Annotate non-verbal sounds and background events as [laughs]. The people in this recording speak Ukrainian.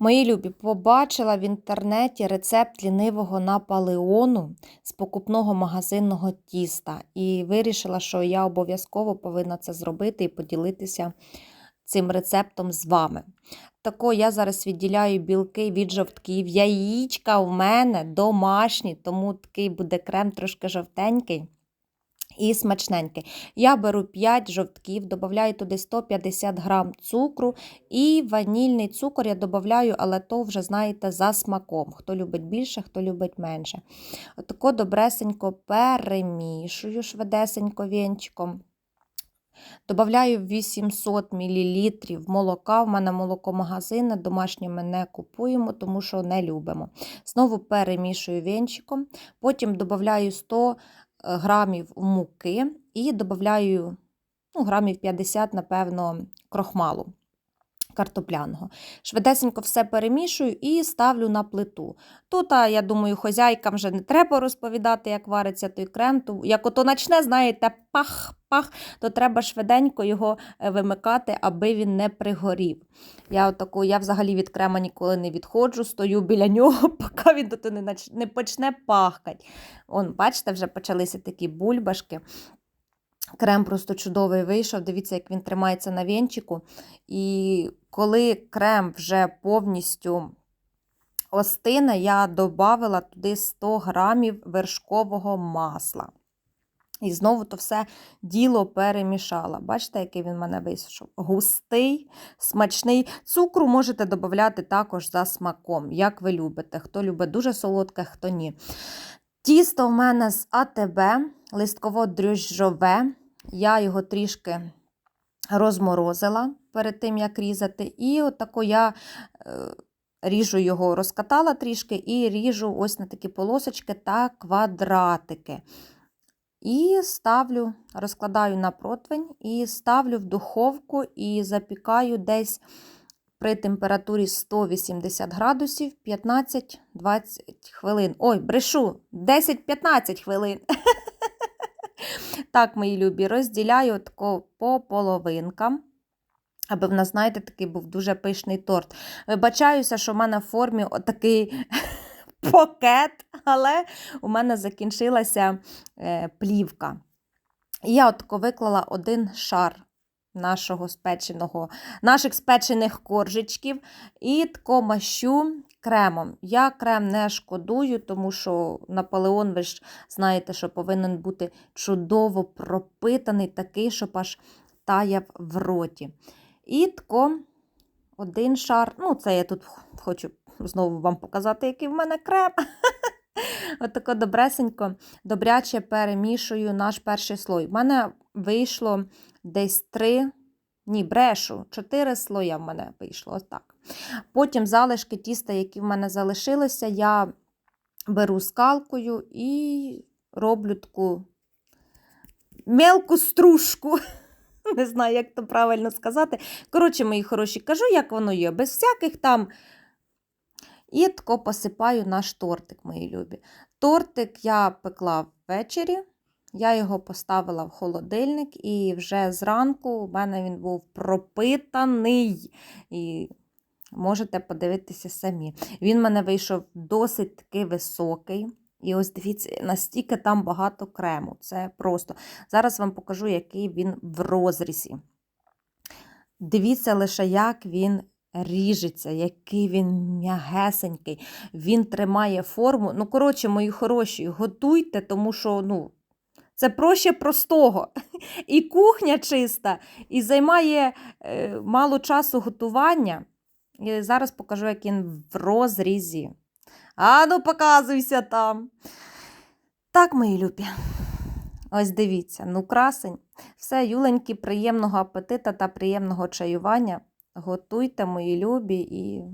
Мої любі, побачила в інтернеті рецепт лінивого наполеону з покупного магазинного тіста і вирішила, що я обов'язково повинна це зробити і поділитися цим рецептом з вами. Тако я зараз відділяю білки від жовтків. Яєчка у мене домашні, тому такий буде крем трошки жовтенький. І смачненький. Я беру 5 жовтків, додаю туди 150 грам цукру і ванільний цукор я додаю, але то вже, знаєте, за смаком. Хто любить більше, хто любить менше. Отако добресенько перемішую швидесенько вінчиком. Добавляю 800 мл молока. В мене молоко магазинне, домашнє ми не купуємо, тому що не любимо. Знову перемішую вінчиком, потім додаю 100 грамів муки і додаю ну, грамів 50, напевно, крохмалу картопляного. Швидесенько все перемішую і ставлю на плиту. Тут, я думаю, хозяйкам вже не треба розповідати, як вариться той крем. То, як ото начне, знаєте, пах-пах, то треба швиденько його е, вимикати, аби він не пригорів. Я отаку, я взагалі від крема ніколи не відходжу, стою біля [laughs] нього, поки він тут не, нач... не почне пахкати. Он, бачите, вже почалися такі бульбашки. Крем просто чудовий вийшов. Дивіться, як він тримається на вінчику. І коли крем вже повністю остине, я додала туди 100 грамів вершкового масла. І знову то все діло перемішала. Бачите, який він в мене вийшов? Густий, смачний. Цукру можете додати також за смаком, як ви любите. Хто любить дуже солодке, хто ні. Тісто в мене з АТБ, листково дріжджове. Я його трішки розморозила перед тим, як різати. І отако я е, ріжу його, розкатала трішки і ріжу ось на такі полосочки та квадратики. І ставлю, розкладаю на противень і ставлю в духовку і запікаю десь при температурі 180 градусів 15-20 хвилин. Ой, брешу, 10-15 хвилин. [laughs] Так, мої любі, розділяю по половинкам. Аби в нас, знаєте, такий був дуже пишний торт. Вибачаюся, що в мене в формі отакий [laughs] пакет, але у мене закінчилася е, плівка. І я отако виклала один шар нашого спеченого, наших спечених коржичків і тако мащу кремом. Я крем не шкодую, тому що Наполеон, ви ж знаєте, що повинен бути чудово пропитаний, такий, щоб аж таяв в роті. І один шар, ну, це я тут хочу знову вам показати, який в мене крем. [laughs] Отако добресенько, добряче перемішую наш перший слой. У мене вийшло десь три, ні, брешу, чотири слоя в мене вийшло. Ось так. Потім залишки тіста, які в мене залишилися, я беру скалкою і роблю таку мелку стружку. [laughs] [laughs] Не знаю, як то правильно сказати. Коротше, мої хороші, кажу, як воно є, без всяких там. І тако посипаю наш тортик, мої любі. Тортик я пекла ввечері, я його поставила в холодильник, і вже зранку у мене він був пропитаний. І можете подивитися самі. Він в мене вийшов досить таки високий. І ось дивіться, настільки там багато крему. Це просто. Зараз вам покажу, який він в розрізі. Дивіться лише, як він ріжеться, який він м'ягесенький, він тримає форму. Ну, коротше, мої хороші, готуйте, тому що, ну, це проще простого. [laughs] І кухня чиста, і займає е, мало часу готування. І зараз покажу, як він в розрізі. А ну, показуйся там. Так, мої любі. Ось дивіться, ну красень. Все, юленьки, приємного апетита та приємного чаювання. Готуйте, мої любі, і